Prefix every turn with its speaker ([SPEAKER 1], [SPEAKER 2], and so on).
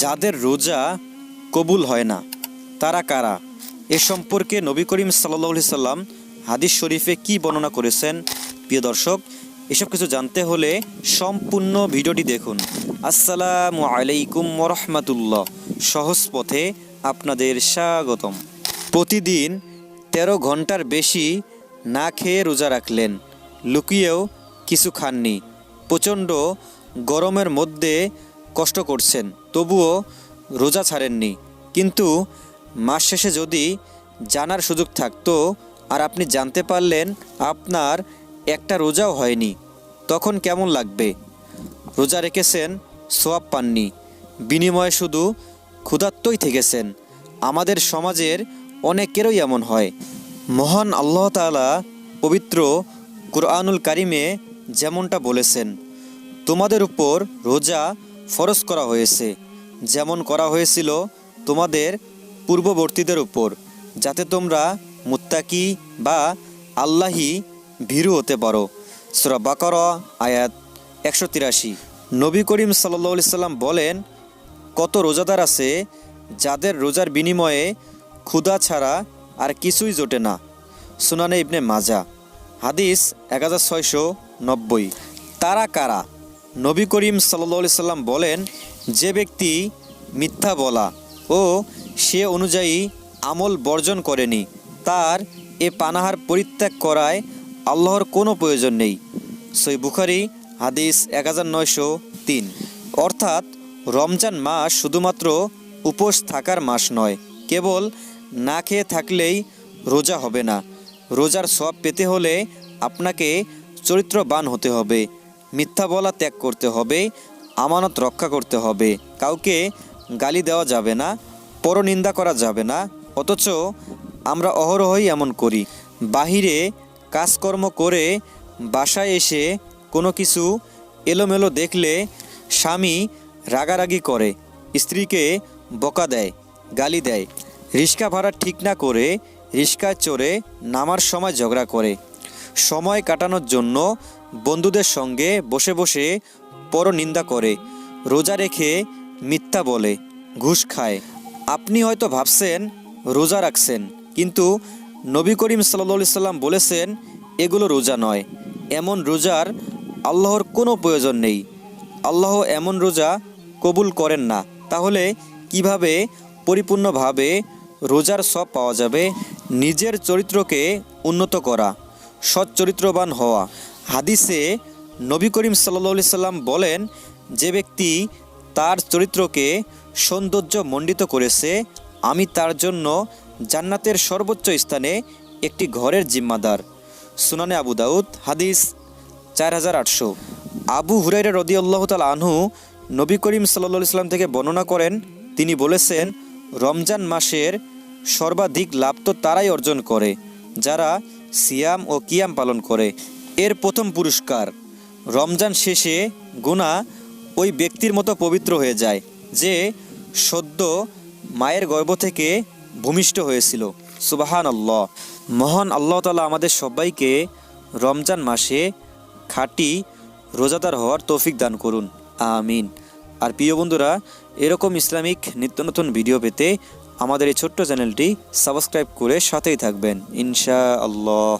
[SPEAKER 1] যাদের রোজা কবুল হয় না, তারা কারা? এ সম্পর্কে নবী করিম সাল্লি সাল্লাম হাদিস শরীফে কি বর্ণনা করেছেন? প্রিয় দর্শক, এসব কিছু জানতে হলে সম্পূর্ণ ভিডিওটি দেখুন। আসসালামু আলাইকুম রহমাতুল্লাহ। সহজ পথে আপনাদের স্বাগতম। প্রতিদিন তেরো ঘণ্টার বেশি না খেয়ে রোজা রাখলেন, লুকিয়েও কিছু খাননি। প্রচণ্ড গরমের মধ্যে কষ্ট করছেন, তবুও রোজা ছাড়েননি। কিন্তু মাস শেষে যদি জানার সুযোগ থাকতো আর আপনি জানতে পারলেন আপনার একটা রোজাও হয়নি, তখন কেমন লাগবে? রোজা রেখেছেন সোয়াব পাননি। বিনিময়ে শুধু ক্ষুধার্তই থেকেছেন। আমাদের সমাজের অনেকেরই এমন হয়। মহান আল্লাহ তাআলা পবিত্র কুরআনুল কারিমে যেমনটা বলেছেন, তোমাদের উপর রোজা ফরজ করা হয়েছে। যেমন করা হয়েছিল তোমাদের পূর্ববর্তীদের উপর, যাতে তোমরা মুত্তাকি বা আল্লাহি ভীরু হতে পারো। সুরা বাকর, আয়াত একশো তিরাশি। নবী করিম সাল্লি সাল্লাম বলেন, কত রোজাদার আছে যাদের রোজার বিনিময়ে ক্ষুধা ছাড়া আর কিছুই জোটে না। সুনানে ইবনে মাজা, হাদিস এক হাজার ছয়শো নব্বই। তারা কারা? নবী করিম সাল্লি সাল্লাম বলেন, যে ব্যক্তি মিথ্যা বলা ও সে অনুযায়ী আমল বর্জন করেনি, তার এ পানাহার পরিত্যাগ করায় আল্লাহর কোনো প্রয়োজন নেই। সই বুখারি, হাদিস এক হাজার নয়শো তিন। অর্থাৎ, রমজান মাস শুধুমাত্র উপোস থাকার মাস নয়, কেবল না খেয়ে থাকলেই রোজা হবে না। রোজার সব পেতে হলে আপনাকে চরিত্রবান হতে হবে। মিথ্যা বলা ত্যাগ করতে হবে, আমানত রক্ষা করতে হবে। কাউকে গালি দেওয়া যাবে না, পরনিন্দা করা যাবে না, অথচ আমরা অহরহই এমন করি। বাহিরে কাজকর্ম করে বাসায় এসে কোনো কিছু এলোমেলো দেখলে স্বামী রাগারাগি করে, স্ত্রীকে বকা দেয়, গালি দেয়। রিক্সা ভাড়া ঠিক না করে রিক্সায় চড়ে নামার সময় ঝগড়া করে। সময় কাটানোর জন্য বন্ধুদের সঙ্গে বসে বসে পরনিন্দা করে, রোজা রেখে মিথ্যা বলে, ঘুষ খায়। আপনি হয়তো ভাবছেন, রোজা রাখছেন, কিন্তু নবী করিম সাল্লি সাল্লাম বলেছেন, এগুলো রোজা নয়। এমন রোজার আল্লাহর কোনো প্রয়োজন নেই। আল্লাহ এমন রোজা কবুল করেন না। তাহলে কীভাবে পরিপূর্ণভাবে রোজার সব পাওয়া যাবে? নিজের চরিত্রকে উন্নত করা। সৎ চরিত্রবান হওয়া। হাদিসে নবী করিম সাল্লি সাল্লাম বলেন, যে ব্যক্তি তার চরিত্রকে সৌন্দর্য মণ্ডিত করেছে, আমি তার জন্য জান্নাতের সর্বোচ্চ স্থানে একটি ঘরের জিম্মাদার। সুনানে আবু দাউদ, হাদিস চার হাজার আটশো। আবু হুরাইরা রদি আল্লাহ তাল আনহু নবী করিম সাল্লা ইসলাম থেকে বর্ণনা করেন, তিনি বলেছেন, রমজান মাসের সর্বাধিক লাভ তো তারাই অর্জন করে, যারা সিয়াম ও কিয়াম পালন করে। এর প্রথম পুরস্কার। রমজান শেষে গুণা ওই ব্যক্তির মতো পবিত্র হয়ে যায়, যে সদ্য মায়ের গর্ভ থেকে ভূমিষ্ঠ হয়েছিল। সুবাহান আল্লাহ মহান আল্লাহ তালা আমাদের সবাইকে রমজান মাসে খাঁটি রোজাদার হওয়ার তৌফিক দান করুন। আমিন। আর প্রিয় বন্ধুরা, এরকম ইসলামিক নিত্য নতুন ভিডিও পেতে আমাদের এই ছোট্ট চ্যানেলটি সাবস্ক্রাইব করে সাথেই থাকবেন। ইনশা আল্লাহ